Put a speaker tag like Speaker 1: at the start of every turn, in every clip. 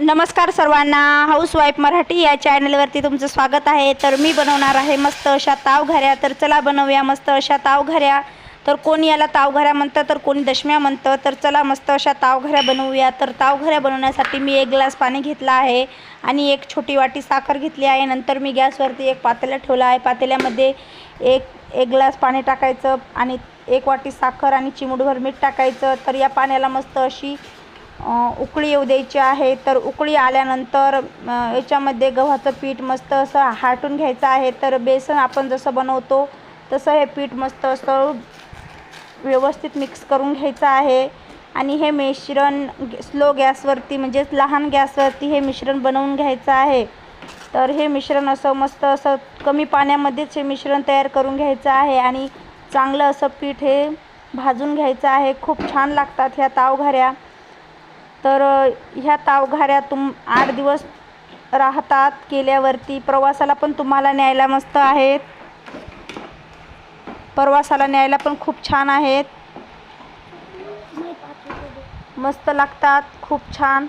Speaker 1: नमस्कार सर्वांना. हाऊसवाईफ मराठी या चॅनलवरती तुमचं स्वागत आहे. तर मी बनवणार आहे मस्त अशा तावघऱ्या तर चला बनवूया मस्त अशा तावघऱ्या तर कोणी याला तावघऱ्या म्हणतं तर कोणी दशम्या म्हणतं. तर चला मस्त अशा तावघऱ्या बनवूया. तर तावघऱ्या बनवण्यासाठी मी एक ग्लास पाणी घेतलं आहे आणि एक छोटी वाटी साखर घेतली आहे. नंतर मी गॅसवरती एक पातेला ठेवला आहे. पातेल्यामध्ये एक एक ग्लास पाणी टाकायचं आणि एक वाटी साखर आणि चिमूटभर मीठ टाकायचं. तर या पाण्याला मस्त अशी उकळी येऊ द्यायची आहे. तर उकळी आल्यानंतर याच्यामध्ये गव्हाचं पीठ मस्त असं हाटून घ्यायचं आहे. तर बेसन आपण जसं बनवतो तसं हे पीठ मस्त असं व्यवस्थित मिक्स करून घ्यायचं आहे. आणि हे मिश्रण स्लो गॅसवरती म्हणजेच लहान गॅसवरती हे मिश्रण बनवून घ्यायचं आहे. तर हे मिश्रण असं मस्त असं कमी पाण्यामध्येच हे मिश्रण तयार करून घ्यायचं आहे. आणि चांगलं असं पीठ हे भाजून घ्यायचं आहे. खूप छान लागतात ह्या तावघऱ्या. तर ह्या तावघाऱ्या तुम आठ दिवस राहतात. केल्यावरती प्रवासाला पण तुम्हाला न्यायला मस्त आहेत. प्रवासाला न्यायला पण खूप छान आहेत. मस्त लागतात खूप छान.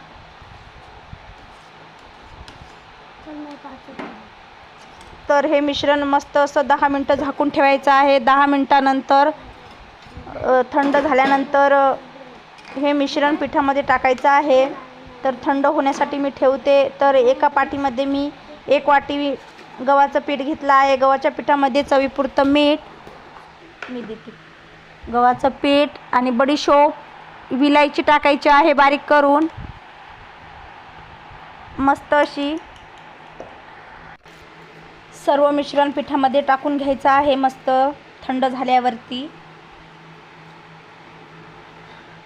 Speaker 1: तर हे मिश्रण मस्त असं दहा मिनटं झाकून ठेवायचं आहे. दहा मिनटानंतर थंड झाल्यानंतर हे मिश्रण पिठामध्ये टाकायचं आहे. तर थंड होण्यासाठी मी ठेवते. तर एका पाटीमध्ये मी एक वाटी गव्हाचं पीठ घेतलं आहे. गव्हाच्या पिठामध्ये चवीपुरतं मीठ मी देते. गव्हाचं पीठ आणि बडीशोप विलायची टाकायची आहे बारीक करून. मस्त अशी सर्व मिश्रण पिठामध्ये टाकून घ्यायचं आहे. मस्त थंड झाल्यावरती.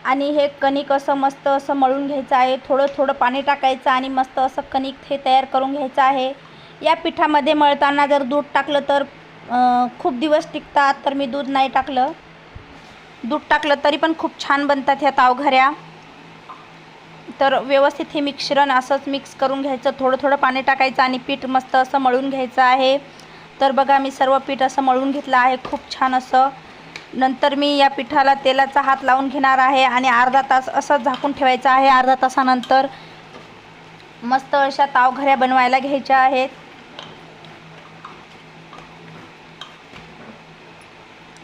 Speaker 1: आणि हे कणिक असं मस्त असं मळून घ्यायचं आहे. थोडं थोडं पाणी टाकायचं आणि मस्त असं कणिक हे तयार करून घ्यायचं आहे. या पिठामध्ये मळताना जर दूध टाकलं तर खूप दिवस टिकतात तर मी दूध नाही टाकलं. दूध टाकलं तरी पण खूप छान बनतात ह्या तावघऱ्या. तर व्यवस्थित हे मिश्रण असंच मिक्स करून घ्यायचं. थोडं थोडं पाणी टाकायचं आणि पीठ मस्त असं मळून घ्यायचं आहे. तर बघा मी सर्व पीठ असं मळून घेतलं आहे. खूप छान असं नंतर मी या पिठाला तेलाचा हात लावून घेणार आहे आणि अर्धा तास असं झाकून ठेवायचं आहे. अर्धा तासानंतर मस्त अशा तावघऱ्या बनवायला घ्यायच्या आहेत.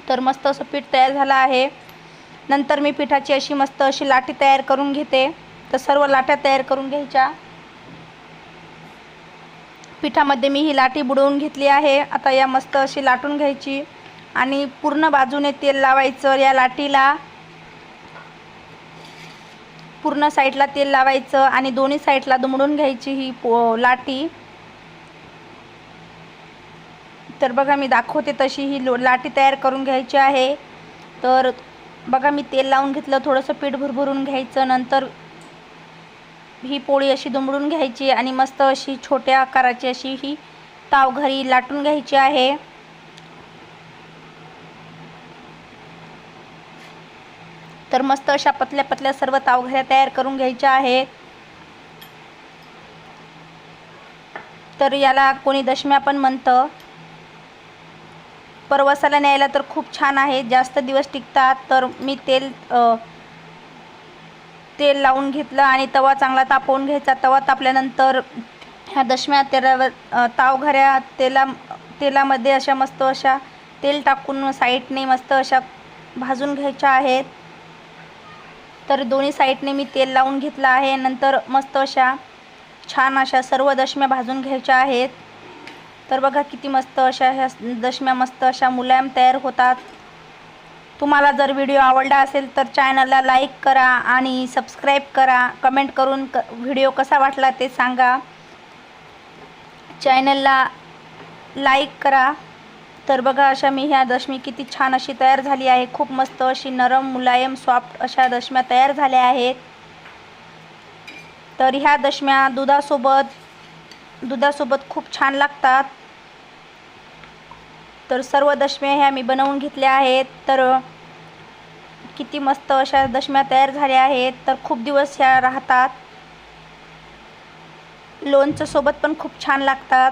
Speaker 1: तर मस्त असं पीठ तयार झालं आहे. नंतर मी पिठाची अशी मस्त अशी लाटी तयार करून घेते. तर सर्व लाट्या तयार करून घ्यायच्या. पिठामध्ये मी ही लाटी बुडवून घेतली आहे. आता या मस्त अशी लाटून घ्यायची. आणि पूर्ण बाजूने तेल लावायचं या लाटीला. पूर्ण साईडला तेल लावायचं आणि दोन्ही साईडला दुमडून घ्यायची ही पो लाटी. तर बघा मी दाखवते तशी ही लो लाटी तयार करून घ्यायची आहे. तर बघा मी तेल लावून घेतलं थोडंसं पीठ भरभरून घ्यायचं नंतर ही पोळी अशी दुमडून घ्यायची आणि मस्त अशी छोट्या आकाराची अशी ही तावघरी लाटून घ्यायची आहे. तर मस्त अशा पतल्या पतल्या सर्व तावघऱ्या तयार करून घ्यायच्या आहेत तर याला कोणी दशम्या पण म्हणतं. परवासाला न्यायला तर खूप छान आहे. जास्त दिवस टिकतात तर मी तेल तेल लावून घेतलं आणि तवा चांगला तापवून घ्यायचा. तवा तापल्यानंतर ह्या दशम्या तेलावर तावघऱ्या तेला तेलामध्ये अशा मस्त अशा तेल टाकून साईडने मस्त अशा भाजून घ्यायच्या आहेत. तर दोन्ही साईडने मी तेल लावून घेतलं आहे. नंतर मस्त अशा छान अशा सर्व दशम्या भाजून घ्यायच्या आहेत. तर बघा किती मस्त अशा ह्या दशम्या मस्त अशा मुलायम तयार होतात. तुम्हाला जर व्हिडिओ आवडला असेल तर चॅनलला लाईक करा आणि सबस्क्राईब करा. कमेंट करून क व्हिडिओ कसा वाटला ते सांगा. चॅनलला लाईक करा. तर बघा अशा मी ह्या दशमी किती छान अशी तयार झाली आहे. खूप मस्त अशी नरम मुलायम सॉफ्ट अशा दशम्या तयार झाल्या आहेत. तर ह्या दशम्या दुधासोबत दुधासोबत खूप छान लागतात. तर सर्व दशम्या ह्या मी बनवून घेतल्या आहेत. तर किती मस्त अशा दशम्या तयार झाल्या आहेत. तर खूप दिवस ह्या राहतात. लोणचं सोबत पण खूप छान लागतात.